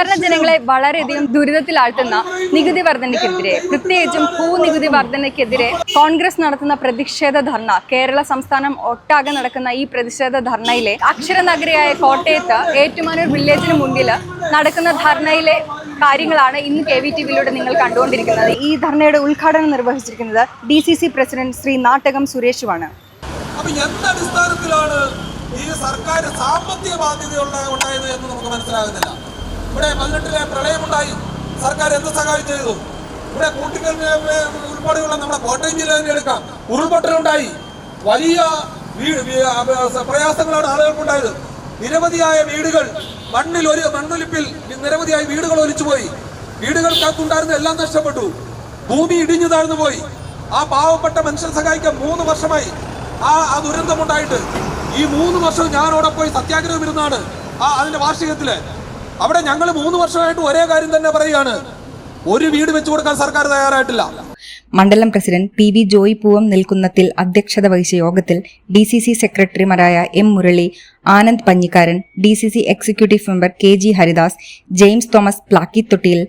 സാധാരണ ജനങ്ങളെ വളരെയധികം ദുരിതത്തിലാഴ്ത്തുന്ന നികുതി വർധനയ്ക്കെതിരെ പ്രത്യേകിച്ചും ഭൂനികുതി വർധനയ്ക്കെതിരെ കോൺഗ്രസ് നടത്തുന്ന പ്രതിഷേധ ധർണ കേരള സംസ്ഥാനം ഒട്ടാകെ നടക്കുന്ന ഈ പ്രതിഷേധ ധർണയിലെ അക്ഷരനഗരിയായ കോട്ടയത്ത് ഏറ്റുമാനൂർ വില്ലേജിന് മുന്നിൽ നടക്കുന്ന ധർണയിലെ കാര്യങ്ങളാണ് ഇന്ന് കെ വി ടി വിയിലൂടെ നിങ്ങൾ കണ്ടുകൊണ്ടിരിക്കുന്നത്. ഈ ധർണയുടെ ഉദ്ഘാടനം നിർവഹിച്ചിരിക്കുന്നത് D C C president Shri Nattakam സുരേഷുമാണ് ഈ സർക്കാർ സാമ്പത്തിക ബാധ്യതയുള്ള ഉണ്ടായത് എന്ന് നമുക്ക് മനസ്സിലാകുന്നില്ല? പതിനെട്ടിലെ പ്രളയമുണ്ടായി. സർക്കാർ എന്ത് സഹായം ചെയ്തു? ഇവിടെ കൂട്ടിക്കൽ ഉൾപ്പെടെയുള്ള നമ്മുടെ കോട്ടയം ജില്ല തന്നെ എടുക്കാം. ഉരുൾപൊട്ടലുണ്ടായി. വലിയ പ്രയാസങ്ങളാണ് ആളുകൾക്കുണ്ടായത്. നിരവധിയായ വീടുകൾ മണ്ണിൽ ഒരു മണ്ണൊലിപ്പിൽ നിരവധിയായ വീടുകൾ ഒലിച്ചുപോയി. വീടുകൾക്കകത്തുണ്ടായിരുന്ന എല്ലാം നഷ്ടപ്പെട്ടു. ഭൂമി ഇടിഞ്ഞു താഴ്ന്നു പോയി. ആ പാവപ്പെട്ട മനുഷ്യൻ സഹായിക്കാൻ മൂന്ന് വർഷമായി. ആ ആ ദുരന്തമുണ്ടായിട്ട്. ഈ മൂന്ന് വർഷവും ഞാനോടെ പോയി സത്യാഗ്രഹം ഇരുന്നാണ്. ആ അതിന്റെ വാർഷികത്തിൽ. അവിടെ ഞങ്ങൾ മൂന്ന് വർഷമായിട്ട് ഒരേ കാര്യം തന്നെ പറയുകയാണ്. ഒരു വീട് വെച്ചു കൊടുക്കാൻ സർക്കാർ തയ്യാറായിട്ടില്ല. മണ്ഡലം president P V Joy Poovam നിൽക്കുന്നത്തിൽ അധ്യക്ഷത വഹിച്ച യോഗത്തിൽ ഡി സി സി സെക്രട്ടറിമാരായ M Murali Anand Panjikkaran D C C executive member K G Haridas James Thomas Plakkithottiyil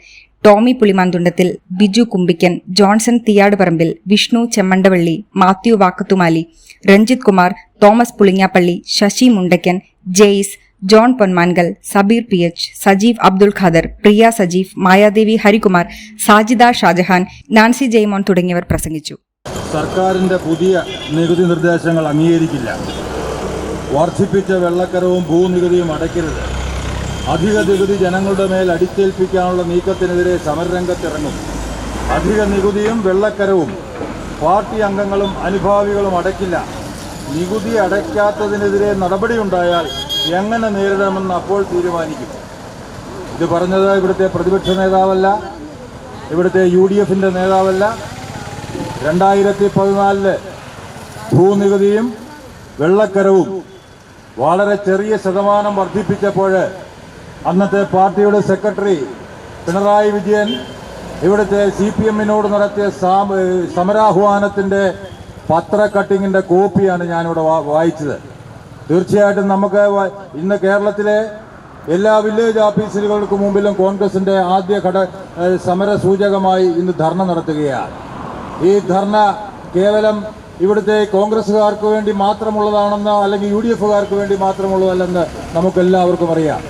Tommy Pulimanthundathil Biju Kumbikkan Johnson Thiyaduparambil Vishnu Chemmandavalli Mathew Vakkathumali Ranjith Kumar Thomas Pulingappally Sasi Mundackan Jaice John Ponmankal Sabeer P H Sajeev Abdul Khader Priya Sajeev Mayadevi Harikumar Sajida Shajahan Nancy Jaimon തുടങ്ങിയവർ പ്രസംഗിച്ചു. സർക്കാരിന്റെ പുതിയ നികുതി നിർദ്ദേശങ്ങൾ അംഗീകരിക്കില്ല. വർദ്ധിപ്പിച്ച വെള്ളക്കരവും ഭൂനികുതിയും അടയ്ക്കരുത്. അധിക നികുതി ജനങ്ങളുടെ മേൽ അടിച്ചേൽപ്പിക്കാനുള്ള നീക്കത്തിനെതിരെ സമരരംഗത്തിറങ്ങും. അധിക നികുതിയും വെള്ളക്കരവും പാർട്ടി അംഗങ്ങളും അനുഭാവികളും അടയ്ക്കില്ല. നികുതി അടയ്ക്കാത്തതിനെതിരെ നടപടിയുണ്ടായാൽ എങ്ങനെ നേരിടണമെന്ന് അപ്പോൾ തീരുമാനിക്കും. ഇത് പറഞ്ഞത് ഇവിടുത്തെ പ്രതിപക്ഷ നേതാവല്ല ഇവിടുത്തെ യു ഡി എഫിന്റെ നേതാവല്ല. രണ്ടായിരത്തി പതിനാലിൽ ഭൂനികുതിയും വെള്ളക്കരവും വളരെ ചെറിയ ശതമാനം വർദ്ധിപ്പിച്ചപ്പോൾ അന്നത്തെ പാർട്ടിയുടെ സെക്രട്ടറി പിണറായി വിജയൻ ഇവിടുത്തെ സി പി എമ്മിനോട് നടത്തിയ സമരാഹ്വാനത്തിന്റെ പത്ര കട്ടിങ്ങിന്റെ കോപ്പിയാണ് ഞാനിവിടെ വായിച്ചത്. തീർച്ചയായിട്ടും നമുക്ക് ഇന്ന് കേരളത്തിലെ എല്ലാ വില്ലേജ് ഓഫീസുകൾക്ക് മുമ്പിലും കോൺഗ്രസിന്റെ ആദ്യ ഘട സമര സൂചകമായി ഇന്ന് ധർണ നടത്തുകയാണ്. ഈ ധർണ കേവലം ഇവിടുത്തെ കോൺഗ്രസ്സുകാർക്ക് വേണ്ടി മാത്രമുള്ളതാണെന്ന് അല്ലെങ്കിൽ യു ഡി എഫുകാർക്ക് വേണ്ടി മാത്രമുള്ളതല്ലെന്ന് നമുക്കെല്ലാവർക്കും അറിയാം.